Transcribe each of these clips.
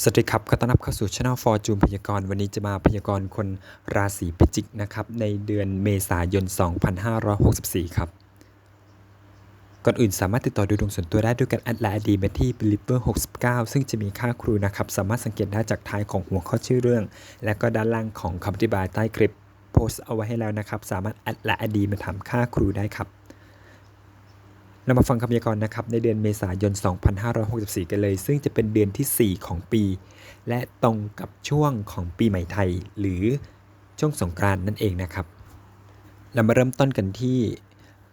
สวัสดีครับ ขอต้อนรับเข้าสู่ช่องฟอร์จูนพยากรณ์ วันนี้จะมาพยากรณ์คนราศีพิจิกนะครับ ในเดือนเมษายน 2564 ครับ ก่อนอื่นสามารถติดต่อดูดวงส่วนตัวได้ด้วยการแอดไลน์ดีไปที่ believer 69 ซึ่งจะมีค่าครูนะครับ สามารถสังเกตได้จากท้ายของหัวข้อชื่อเรื่อง และก็ด้านล่างของคำอธิบายใต้คลิปโพสต์เอาไว้ให้แล้วนะครับ สามารถแอดไลน์ดีมาถามค่าครูได้ครับ เรามาฟังคำพยากรณ์นะครับในเดือนเมษายน 2564 กันเลย ซึ่งจะเป็นเดือนที่ 4 ของปี และตรงกับช่วงของปีใหม่ไทย หรือช่วงสงกรานต์นั่นเองนะครับ เรามาเริ่มต้นกันที่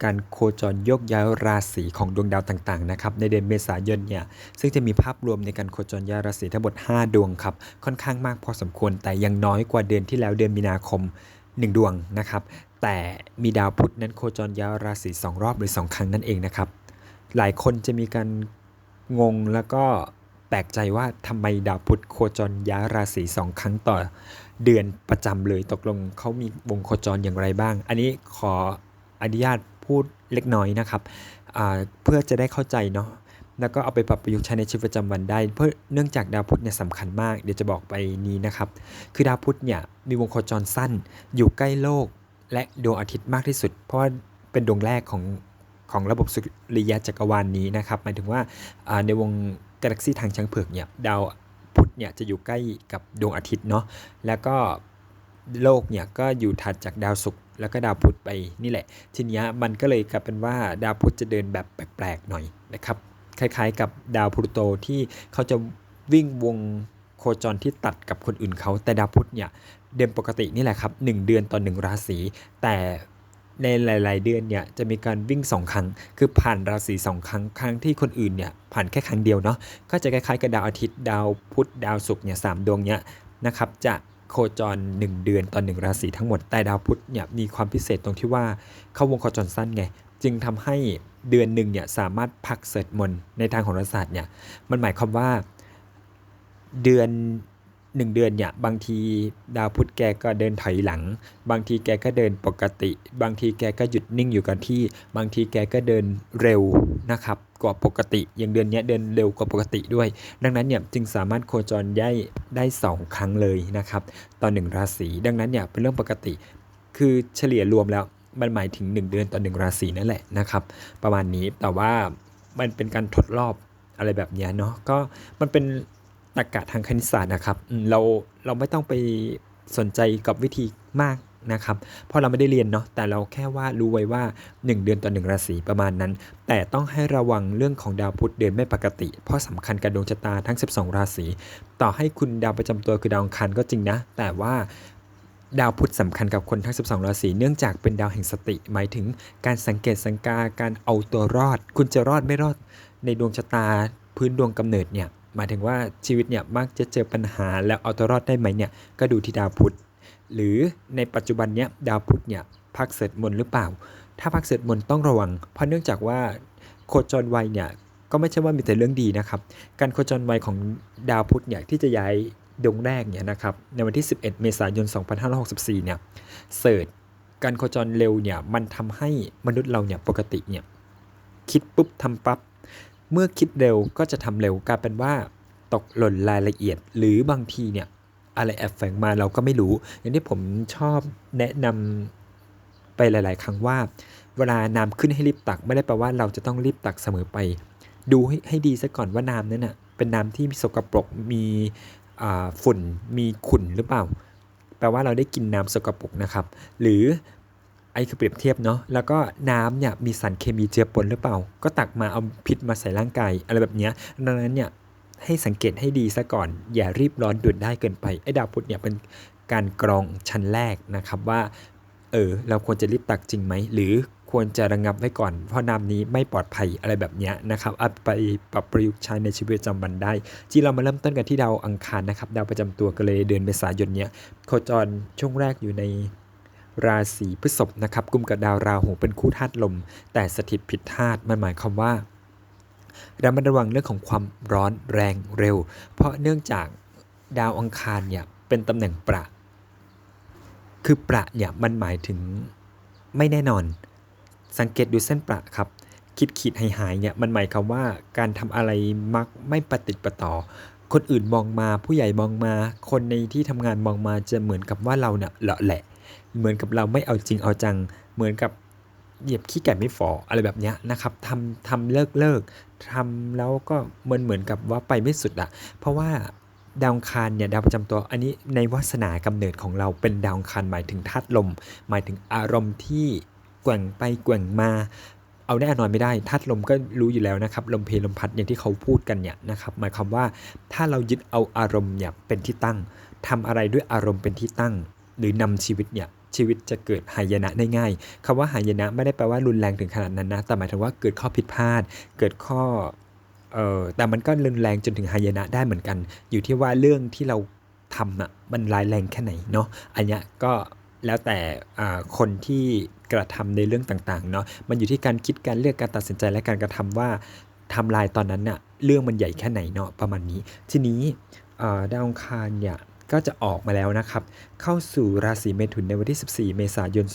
การโคจรโยกย้ายราศีของดวงดาวต่างๆนะครับในเดือนเมษายนเนี่ยซึ่งจะมีภาพรวมในการโคจรย้ายราศีทั้งหมด 5 ดวงครับค่อนข้างมากพอสมควรแต่ยังน้อยกว่าเดือนที่แล้วเดือนมีนาคม 1 ดวงนะครับ แต่มีดาวพุธนั้นโคจรย้ายราศี 2 รอบหรือ 2 ครั้งนั่นเองนะครับ หลายคนจะมีการงงแล้วก็แปลกใจว่าทำไมดาวพุธโคจรย้ายราศีสองครั้งต่อ เดือนประจำเลยตกลงเขามีวงโคจรอย่างไรบ้าง อันนี้ขออนุญาตพูดเล็กน้อยนะครับ เพื่อจะได้เข้าใจเนาะ แล้วก็เอาไปปรับประยุกต์ใช้ในชีวิตประจำวันได้ เพราะเนื่องจากดาวพุธเนี่ยสำคัญมาก เดี๋ยวจะบอกไปนี้นะครับ คือดาวพุธเนี่ยมีวงโคจรสั้น อยู่ใกล้โลก และดวงอาทิตย์มากที่สุด เพราะว่าเป็นดวงแรกของของระบบสุริยะจักรวาลนนี้นะครับ หมายถึงว่าในวงกาแล็กซีทางช้างเผือกเนี่ยดาวพุธเนี่ยจะอยู่ใกล้กับดวงอาทิตย์เนาะ แล้วก็โลกเนี่ยก็อยู่ถัดจากดาวศุกร์แล้วก็ดาวพุธไปนี่แหละ ทีนี้มันก็เลยกลายเป็นว่าดาวพุธจะเดินแบบแปลกๆหน่อยนะครับ คล้ายๆ กับดาวพลูโตที่เขาจะวิ่งวงโคจรที่ตัดกับคนอื่นเขาแต่ดาวพุธเนี่ยเดินปกตินี่แหละครับ 1 เดือนต่อ 1 ราศี แต่ในหลาย ๆ เดือนเนี่ยจะมีการวิ่ง 2 ครั้ง คือผ่านราศี2ครั้งครั้งที่คนอื่นเนี่ยผ่านแค่ครั้งเดียวเนาะก็จะคล้ายๆกับดาวอาทิตย์ดาวพุธดาวศุกร์เนี่ยสดวงเนี่ยนะครับจะโคจร 1 เดือนต่อ 1 ราศีทั้งหมดแต่ดาวพุธเนี่ยมีความพิเศษตรงที่ว่าเข้าวงโคจรสั้นไง จึงทำให้เดือนหนึ่งเนี่ยสามารถพักเสร็จมนในทางของรศาสตร์เนี่ยมันหมายความว่าเดือนหนึ่งเดือนเนี่ยบางทีดาวพุธแกก็เดินถอยหลัง บางทีแกก็เดินปกติ บางทีแกก็หยุดนิ่งอยู่กับที่ บางทีแกก็เดินเร็วนะครับกว่าปกติ อย่างเดือนนี้เดินเร็วกว่าปกติด้วย ดังนั้นเนี่ยจึงสามารถโคจรย้ายได้ 2 ครั้งเลยนะครับต่อ1ราศีดังนั้นเนี่ยเป็นเรื่องปกติ คือเฉลี่ยรวมแล้ว มันหมายถึง 1 เดือนต่อ1ราศีนั่นแหละนะครับ ประมาณนี้แต่ว่ามันเป็นการทดรอบอะไรแบบนี้เนาะก็มันเป็นตรรกะทางคณิตศาสตร์นะครับเราเราไม่ต้องไปสนใจกับวิธีมากนะครับ เพราะเราไม่ได้เรียนเนาะ แต่เราแค่ว่ารู้ไว้ว่า 1 เดือนต่อ1ราศีประมาณนั้น แต่ต้องให้ระวังเรื่องของดาวพุธเดือนไม่ปกติ เพราะสำคัญกับดวงชะตาทั้ง 12 ราศี ต่อให้คุณดาวประจำตัวคือดาวอังคารก็จริงนะ แต่ว่า ดาวพุธสำคัญกับคนทั้ง 12 ราศีเนื่องจากเป็นดาวแห่งสติ หมายถึงการสังเกตสังกาการเอาตัวรอด คุณจะรอดไม่รอด ในดวงชะตาพื้นดวงกำเนิดเนี่ยหมายถึงว่าชีวิตเนี่ยมักจะเจอปัญหาแล้วเอาตัวรอดได้ไหมเนี่ยก็ดูที่ดาวพุธหรือในปัจจุบันเนี้ยดาวพุธเนี่ยพักเสร็จมนหรือเปล่า ถ้าพักเสร็จมนต้องระวัง เพราะเนื่องจากว่าโคจรวัยเนี่ยก็ไม่ใช่ว่ามีแต่เรื่องดีนะครับ การโคจรวัยของดาวพุธเนี่ยที่จะย้าย ดวงแรกเนี่ยนะครับในวันที่ 11 เมษายน 2564 เนี่ยเสิร์ชการโคจรเร็วเนี่ยมันทำให้มนุษย์เราเนี่ยปกติเนี่ยคิดปุ๊บทำปั๊บเมื่อคิดเร็วก็จะทำเร็วกลายเป็นว่าตกหล่นรายละเอียด หรือบางทีเนี่ยอะไรแอบแฝงมาเราก็ไม่รู้ อย่างที่ผมชอบแนะนำไปหลาย ๆ ครั้งว่า เวลาน้ำขึ้นให้รีบตักไม่ได้แปลว่าเราจะต้องรีบตักเสมอไป ดูให้ให้ดีซะก่อนว่าน้ำนั้นนะ่ะเป็นน้ำที่สกปรกมี ฝุ่นมีขุ่นหรือเปล่า แปลว่าเราได้กินน้ำสกปรกนะครับ หรือไอ้คือเปรียบเทียบเนาะแล้วก็น้ำเนี่ยมีสารเคมีเจือปนหรือเปล่า ก็ตักมาเอาพิษมาใส่ร่างกายอะไรแบบนี้ดังนั้นเนี่ยให้สังเกตให้ดีซะก่อน อย่ารีบร้อนด่วนได้เกินไปไอ้ดาวพุธเนี่ยเป็นการกรองชั้นแรกนะครับว่าเออเราควรจะรีบตักจริงไหมหรือ ควรจะระงงับไว้ก่อน เพราะน้ำนี้ไม่ปลอดภัยอะไรแบบนี้นะครับเอาไปปรับประยุกต์ใช้ในชีวิตประจำวันได้ ที่เรามาเริ่มต้นกันที่ดาวอังคารนะครับ ดาวประจำตัวก็เลยเดือนเมษายนเนี้ยโคจรช่วงแรกอยู่ในราศีพฤษภนะครับกุมกับดาวราหูเป็นคู่ธาตุลม แต่สถิตผิดธาตุมันหมายความว่าระมัดระวังเรื่องของความร้อนแรงเร็ว เพราะเนื่องจากดาวอังคารเนี่ยเป็นตำแหน่งประ คือประเนี่ยมันหมายถึงไม่แน่นอน สังเกตดูเส้นประครับคิดขีดหายหายเนี่ยมันหมายความว่าการทำอะไรมักไม่ปฏิติประต่อ คนอื่นมองมาผู้ใหญ่มองมา คนในที่ทำงานมองมาจะเหมือนกับว่าเราเนี่ยเลาะแหละ เหมือนกับเราไม่เอาจริงเอาจัง เหมือนกับเหยียบขี้ไก่ไม่ฟออะไรแบบเนี้ยนะครับทำทำเลิกเลิกทำแล้วก็เหมือนเหมือนกับว่าไปไม่สุดอะเพราะว่าดาวคารเนี่ยดาวประจำตัวอันนี้ในวาสนากำเนิดของเราเป็นดาวคารหมายถึงธาตุลม หมายถึงอารมณ์ที่ แกว่งไปแกว่งมา เอาแน่นอนไม่ได้ธาตุลมก็รู้อยู่แล้วนะครับ ลมเพลลมพัดอย่างที่เขาพูดกันเนี่ยนะครับหมายความว่าถ้าเรายึดเอาอารมณ์เนี่ยเป็นที่ตั้งทำอะไรด้วยอารมณ์เป็นที่ตั้ง หรือนำชีวิตเนี่ยชีวิตจะเกิดหายนะได้ง่ายคำว่าหายนะไม่ได้แปลว่ารุนแรงถึงขนาดนั้นนะแต่หมายถึงว่าเกิดข้อผิดพลาด เกิดข้อเออแต่มันก็รุนแรงจนถึงหายนะได้เหมือนกัน อยู่ที่ว่าเรื่องที่เราทำอะมันร้ายแรงแค่ไหนเนาะอันเนี้ยก็ แล้วแต่คนที่กระทำในเรื่องต่างๆเนาะมันอยู่ที่การคิดการเลือกการตัดสินใจและการกระทำว่าทำลายตอนนั้นน่ะเรื่องมันใหญ่แค่ไหนเนาะประมาณนี้ ทีนี้ดาวองคารเนี่ยก็จะออกมาแล้วนะครับ เข้าสู่ราศีเมถุนในวันที่ 14 เมษายน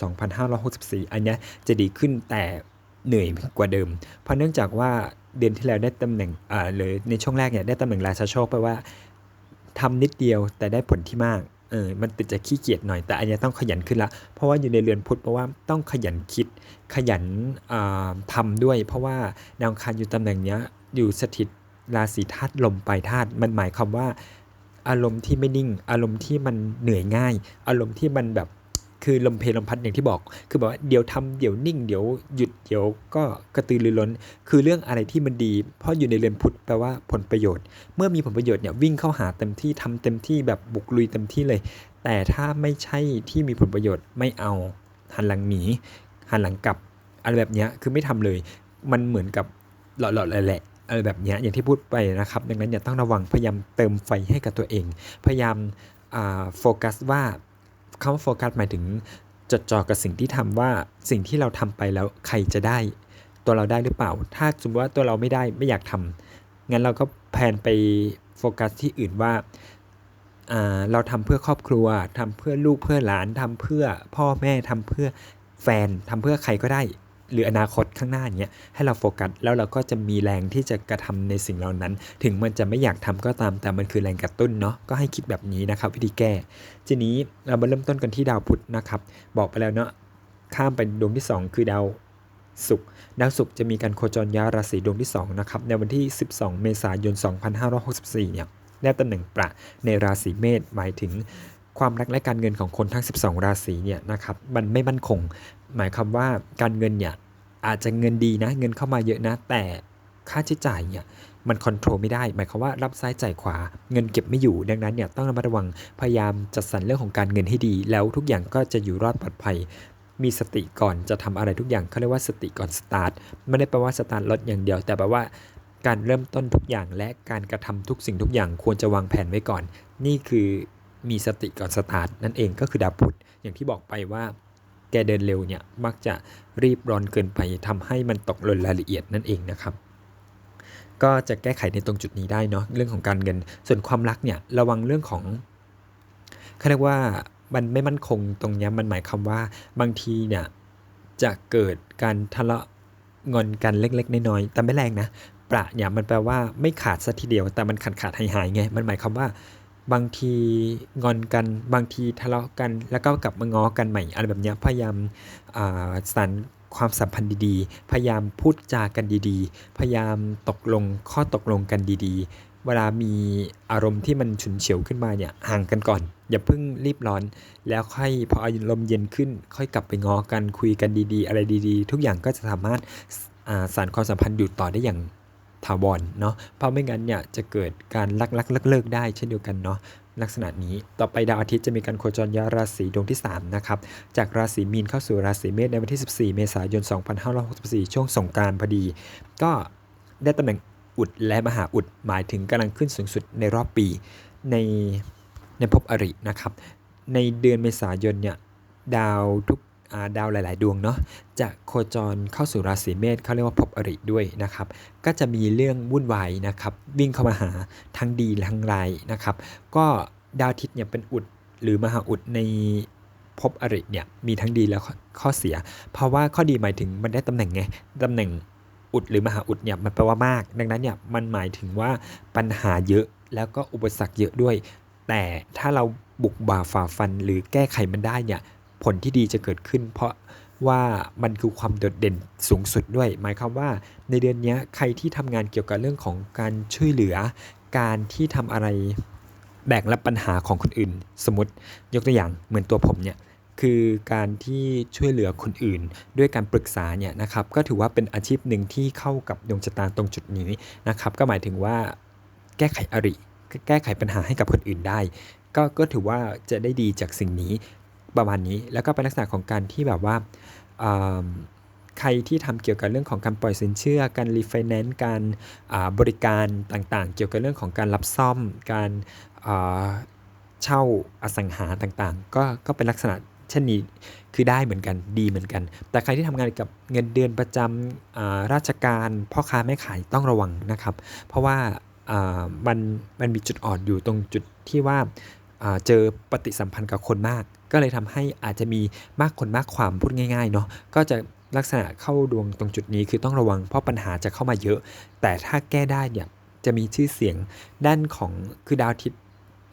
2564 อันนี้จะดีขึ้นแต่เหนื่อยกว่าเดิม เพราะเนื่องจากว่าเดือนที่แล้วได้ตำแหน่งอ่าหรือในช่วงแรกเนี่ยได้ตำแหน่งราชาโชคแปลว่าทำนิดเดียวแต่ได้ผลที่มาก เออมันติดจะขี้เกียจหน่อยแต่อันนี้ต้องขยันขึ้นละเพราะว่าอยู่ในเรือนพุธเพราะว่าต้องขยันคิด ขยันทำทำด้วย เพราะว่าดาวอังคารอยู่ตำแหน่งเนี้ยอยู่สถิตราศีธาตุลมปลายธาตุมันหมายความว่า อารมณ์ที่ไม่นิ่ง อารมณ์ที่มันเหนื่อยง่าย อารมณ์ที่มันแบบ คือลมเพลลมพัดอย่างที่บอก คือแบบว่าเดี๋ยวทำเดี๋ยวนิ่งเดี๋ยวหยุดเดี๋ยวก็กระตือรือร้น คือเรื่องอะไรที่มันดี เพราะอยู่ในเรือนพุธแปลว่าผลประโยชน์ เมื่อมีผลประโยชน์เนี่ยวิ่งเข้าหาเต็มที่ทำเต็มที่แบบบุกลุยเต็มที่เลย แต่ถ้าไม่ใช่ที่มีผลประโยชน์ไม่เอาหันหลังหนีหันหลังกลับอะไรแบบเนี้ยคือไม่ทำเลย มันเหมือนกับหล่อๆแหละอะไรแบบเนี้ยอย่างที่พูดไปนะครับ ดังนั้นอย่าต้องระวังพยายามเติมไฟให้กับตัวเอง พยายามโฟกัสว่า คำว่าโฟกัสหมายถึงจดจ่อกับสิ่งที่ทำว่าสิ่งที่เราทำไปแล้วใครจะได้ ตัวเราได้หรือเปล่า ถ้าสมมติว่าตัวเราไม่ได้ไม่อยากทำงั้นเราก็แพนไปโฟกัสที่อื่นว่าอ่าเราทำเพื่อครอบครัวทำเพื่อลูกเพื่อหลานทำเพื่อพ่อแม่ทำเพื่อแฟนทำเพื่อใครก็ได้ หรืออนาคตข้างหน้าอย่างเงี้ยให้เราโฟกัสแล้วเราก็จะมีแรงที่จะกระทำในสิ่งเหล่านั้น ถึงมันจะไม่อยากทำก็ตามแต่มันคือแรงกระตุ้นเนาะก็ให้คิดแบบนี้นะครับ วิธีแก้ทีนี้เรามาเริ่มต้นกันที่ดาวพุธนะครับ บอกไปแล้วเนาะข้ามไปดวงที่ 2 คือดาวศุกร์ดาวศุกร์จะมีการโคจรย้ายราศีดวงที่2นะครับในวันที่ 12 เมษายน 2564เนี่ยได้ตำแหน่งประในราศีเมษหมายถึง ความรักและการเงินของคนทั้ง 12 ราศีเนี่ยนะครับมันไม่มั่นคง หมายความว่าการเงินเนี่ยอาจจะเงินดีนะเงินเข้ามาเยอะนะ แต่ค่าใช้จ่ายเนี่ยมันคอนโทรลไม่ได้ หมายความว่ารับซ้ายจ่ายขวาเงินเก็บไม่อยู่ ดังนั้นเนี่ยต้องระมัดระวังพยายามจัดสรรเรื่องของการเงินให้ดี แล้วทุกอย่างก็จะอยู่รอดปลอดภัย มีสติก่อนจะทำอะไรทุกอย่างเขาเรียกว่าสติก่อนสตาร์ทไม่ได้แปลว่าสตาร์ทรถอย่างเดียว แต่แปลว่าการเริ่มต้นทุกอย่างและการกระทำทุกสิ่งทุกอย่างควรจะวางแผนไว้ก่อน นี่คือ มีสติก่อนสตาร์ทนั่นเองก็คือดาวพุธอย่างที่บอกไปว่าแกเดินเร็วเนี่ยมักจะรีบร้อนเกินไปทำให้มันตกหล่นรายละเอียดนั่นเองนะครับ ก็จะแก้ไขในตรงจุดนี้ได้เนาะเรื่องของการเงิน ส่วนความรักเนี่ยระวังเรื่องของเขาเรียกว่ามันไม่มั่นคงตรงเนี้ยมันหมายความว่าบางทีเนี่ยจะเกิดการทะเลาะงอนกันเล็ก ๆ น้อยๆแต่ไม่แรงนะประเนี่ยมันแปลว่าไม่ขาดซะทีเดียวแต่มันขาดขาดหายหายๆไง มันหมายความว่า บางทีงอนกันบางทีทะเลาะกัน แล้วก็กลับมาง้อกันใหม่อะไรแบบนี้พยายามาสานความสัมพันธ์ดีๆ พยายามพูดจากันดีๆ พยายามตกลงข้อตกลงกันดีๆ เวลามีอารมณ์ที่มันฉุนเฉียวขึ้นมาเนี่ยห่างกันก่อน อย่าเพิ่งรีบร้อน แล้วค่อยพออารมณ์เย็นขึ้น ค่อยกลับไปง้อกันคุยกันดีๆ อะไรดีๆ ทุกอย่างก็จะสามารถาสานความสัมพันธ์อยู่ต่อได้อย่าง ถาวรเนาะเพราะไม่งั้นเนี่ยจะเกิดการลักลักเลิกเลิกได้เช่นเดียวกันเนาะลักษณะนี้ต่อไปดาวอาทิตย์จะมีการโคจรย้ายราศีดวงที่ 3 นะครับ จากราศีมีนเข้าสู่ราศีเมษในวันที่ 14 เมษายน 2564 ช่วงสงกานต์พอดี ก็ได้ตำแหน่งอุดและมหาอุดหมายถึงกำลังขึ้นสูงสุดในรอบปีในในภพอรินะครับ ในเดือนเมษายนเนี่ยดาวทุก ดาวหลาย ๆ ดวงเนาะจะโคจรเข้าสู่ราศีเมษเขาเรียกว่าภพอริด้วยนะครับ ก็จะมีเรื่องวุ่นวายนะครับ วิ่งเข้ามาหาทั้งดีและทั้งร้ายนะครับ ก็ดาวอาทิตย์เนี่ยเป็นอุดหรือมหาอุดในภพอริเนี่ยมีทั้งดีและข้อข้อเสีย เพราะว่าข้อดีหมายถึงมันได้ตำแหน่งไงตำแหน่งอุดหรือมหาอุดเนี่ยมันแปลว่ามาก ดังนั้นเนี่ยมันหมายถึงว่าปัญหาเยอะแล้วก็อุปสรรคเยอะด้วย แต่ถ้าเราบุกบ่าฝ่าฟันหรือแก้ไขมันได้เนี่ย ผลที่ดีจะเกิดขึ้น เพราะว่ามันคือความโดดเด่นสูงสุดด้วย หมายความว่าในเดือนนี้ใครที่ทำงานเกี่ยวกับเรื่องของการช่วยเหลือ การที่ทำอะไรแบ่งรับปัญหาของคนอื่น สมมติยกตัวอย่างเหมือนตัวผมเนี่ยคือการที่ช่วยเหลือคนอื่น ด้วยการปรึกษาเนี่ยนะครับก็ถือว่าเป็นอาชีพหนึ่งที่เข้ากับดวงชะตาตรงจุดนี้นะครับ ก็หมายถึงว่าแก้ไขอริ แก้ไขปัญหาให้กับคนอื่นได้ ก็ก็ถือว่าจะได้ดีจากสิ่งนี้ ประมาณนี้ แล้วก็เป็นลักษณะของการที่แบบว่าใครที่ทำเกี่ยวกับเรื่องของการปล่อยสินเชื่อ การรีไฟแนนซ์การบริการต่างๆ เกี่ยวกับเรื่องของการรับซ่อม การเช่าอสังหาต่างๆ ก็ก็เป็นลักษณะเช่นนี้คือได้เหมือนกันดีเหมือนกัน แต่ใครที่ทำงานกับเงินเดือนประจำราชการพ่อค้าแม่ขายต้องระวังนะครับ เพราะว่ามันมันมีจุดอ่อนอยู่ตรงจุดที่ว่าเจอปฏิสัมพันธ์กับคนมาก ก็เลยทำให้อาจจะมีมากคนมากความพูดง่ายๆเนาะก็จะลักษณะเข้าดวงตรงจุดนี้คือต้องระวังเพราะปัญหาจะเข้ามาเยอะ แต่ถ้าแก้ได้เนี่ยจะมีชื่อเสียงด้านของคือดาวทิพย์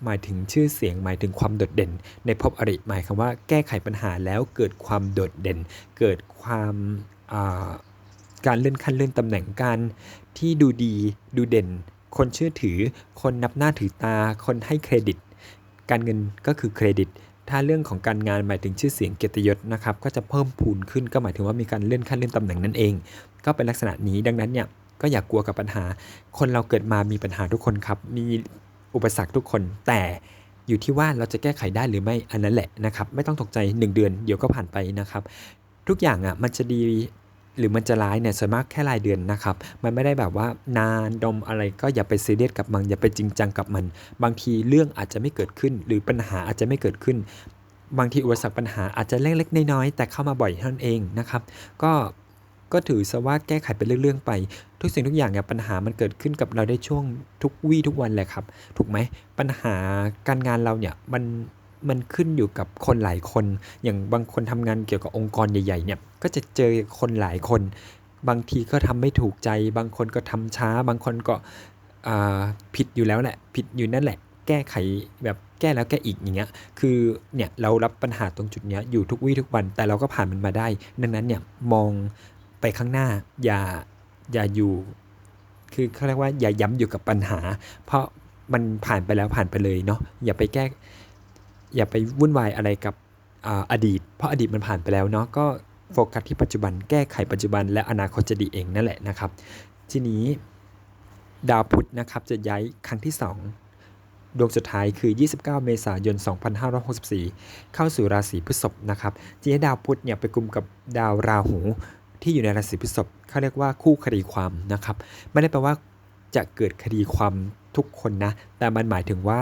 หมายถึงชื่อเสียงหมายถึงความโดดเด่น ในภพอริหมายคำว่าแก้ไขปัญหาแล้วเกิดความโดดเด่น เกิดความการเลื่อนขั้นเลื่อนตำแหน่งการที่ดูดีดูเด่น คนเชื่อถือ คนนับหน้าถือตา คนให้เครดิต การเงินก็คือเครดิต ถ้าเรื่องของการงานหมายถึงชื่อเสียงเกียรติยศนะครับก็จะเพิ่มพูนขึ้นก็หมายถึงว่ามีการเลื่อนขั้นเลื่อนตำแหน่งนั่นเอง ก็เป็นลักษณะนี้ดังนั้นเนี่ยก็อย่ากกลัวกับปัญหา คนเราเกิดมามีปัญหาทุกคนครับ มีอุปสรรคทุกคน แต่อยู่ที่ว่าเราจะแก้ไขได้หรือไม่อันนั้นแหละนะครับ ไม่ต้องตกใจ 1 เดือนเดี๋ยวก็ผ่านไปนะครับ ทุกอย่างอะมันจะดี หรือมันจะร้ายเนี่ยส่วนมากแค่รายเดือนนะครับ มันไม่ได้แบบว่านานดมอะไรก็อย่าไปซีเรียสกับมัน อย่าไปจริงจังกับมัน บางทีเรื่องอาจจะไม่เกิดขึ้น หรือปัญหาอาจจะไม่เกิดขึ้น บางทีอุปสรรคปัญหาอาจจะเล็กๆน้อยๆแต่เข้ามาบ่อยเท่านั้นเองนะครับ ก็ก็ถือซะว่าแก้ไขเป็นเรื่องๆไป ทุกสิ่งทุกอย่างเนี่ยปัญหามันเกิดขึ้นกับเราได้ช่วงทุกวี่ทุกวันแหละครับ ถูกไหมปัญหาการงานเราเนี่ยมัน มันขึ้นอยู่กับคนหลายคน อย่างบางคนทำงานเกี่ยวกับองค์กรใหญ่ๆเนี่ยก็จะเจอคนหลายคน บางทีก็ทำไม่ถูกใจ บางคนก็ทำช้า บางคนก็ผิดอยู่แล้วแหละ ผิดอยู่นั่นแหละ แก้ไขแบบแก้แล้วแก้อีกอย่างเงี้ย คือเนี่ยเรารับปัญหาตรงจุดเนี้ยอยู่ทุกวี่ทุกวัน แต่เราก็ผ่านมันมาได้ ดังนั้นเนี่ยมองไปข้างหน้าอย่าอย่าอยู่ คือเขาเรียกว่าอย่าย้ำอยู่กับปัญหา เพราะมันผ่านไปแล้วผ่านไปเลยเนาะอย่าไปแก้ อย่าไปวุ่นวายอะไรกับอดีต เพราะอดีตมันผ่านไปแล้วเนาะก็โฟกัสที่ปัจจุบันแก้ไขปัจจุบันและอนาคตจะดีเองนั่นแหละนะครับ ทีนี้ดาวพุธนะครับจะย้ายครั้งที่ 2 ดวงสุดท้ายคือ 29 เมษายน 2564 เข้าสู่ราศีพฤษภนะครับทีนี้ดาวพุธเนี่ยไปกลุ่มกับดาวราหูที่อยู่ในราศีพฤษภเขาเรียกว่าคู่คดีความนะครับไม่ได้แปลว่าจะเกิดคดีความทุกคนนะแต่มันหมายถึงว่า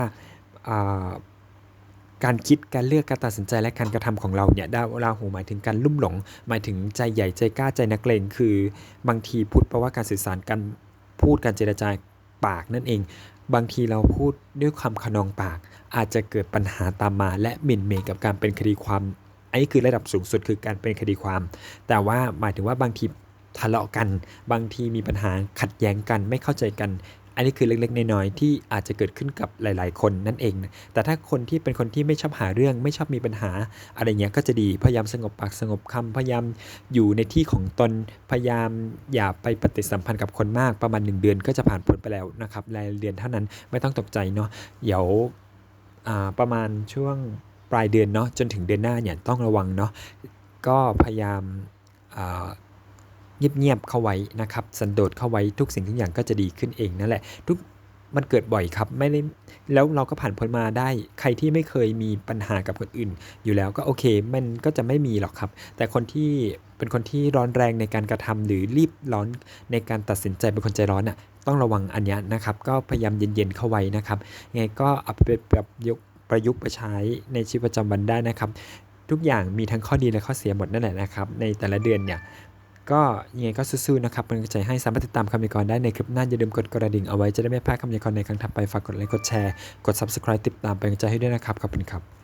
การคิดการเลือกการตัดสินใจและการกระทำของเราเนี่ยดาวราหูหมายถึงการลุ่มหลง หมายถึงใจใหญ่ใจกล้าใจนักเลงคือบางทีพูดเพราะว่าการสื่อสารการพูดการเจรจาปากนั่นเอง บางทีเราพูดด้วยความขนองปาก อาจจะเกิดปัญหาตามมา และหมิ่นเมกับการเป็นคดีความอันนี้คือระดับสูงสุดคือการเป็นคดีความ แต่ว่าหมายถึงว่าบางทีทะเลาะกัน บางทีมีปัญหาขัดแย้งกันไม่เข้าใจกัน อันนี้คือเล็กๆน้อยๆที่อาจจะเกิดขึ้นกับหลาย ๆ คนนั่นเองนะแต่ถ้าคนที่เป็นคนที่ไม่ชอบหาเรื่องไม่ชอบมีปัญหาอะไรเงี้ยก็จะดีพยายามสงบปากสงบคำพยายามอยู่ในที่ของตนพยายามอย่าไปปฏิสัมพันธ์กับคนมากประมาณ 1 เดือนก็จะผ่านพ้นไปแล้วนะครับรายเดือนเท่านั้นไม่ต้องตกใจเนาะเดี๋ยวประมาณช่วงปลายเดือนเนาะจนถึงเดือนหน้าเนี่ยต้องระวังเนาะก็พยายาม เงียบๆเข้าไว้นะครับสันโดษเข้าไว้ทุกสิ่งทุกอย่างก็จะดีขึ้นเองนั่นแหละ ทุกมันเกิดบ่อยครับไม่ได้แล้วเราก็ผ่านพ้นมาได้ ใครที่ไม่เคยมีปัญหากับคนอื่น อยู่แล้วก็โอเค มันก็จะไม่มีหรอกครับ แต่คนที่เป็นคนที่ร้อนแรงในการกระทำหรือรีบร้อนในการตัดสินใจเป็นคนใจร้อนอะต้องระวังอันนี้นะครับ ก็พยายามเย็นๆเข้าไว้นะครับไงก็เอาไปแบบยกประยุกต์ไปใช้ในชีวิตประจำวันได้นะครับ ทุกอย่างมีทั้งข้อดีและข้อเสียหมดนั่นแหละนะครับ ในแต่ละเดือนเนี่ย ก็ยังไงก็สู้ๆนะครับเป็นกำลังใจให้สามารถติดตามคำนิกรได้ในคลิปหน้าอย่าลืมกดกระดิ่งเอาไว้จะได้ไม่พลาดคำนิกรในครั้งถัดไปฝากกดไลค์กดแชร์กด subscribe ติดตามเป็นกำลังใจให้ด้วยนะครับขอบคุณครับ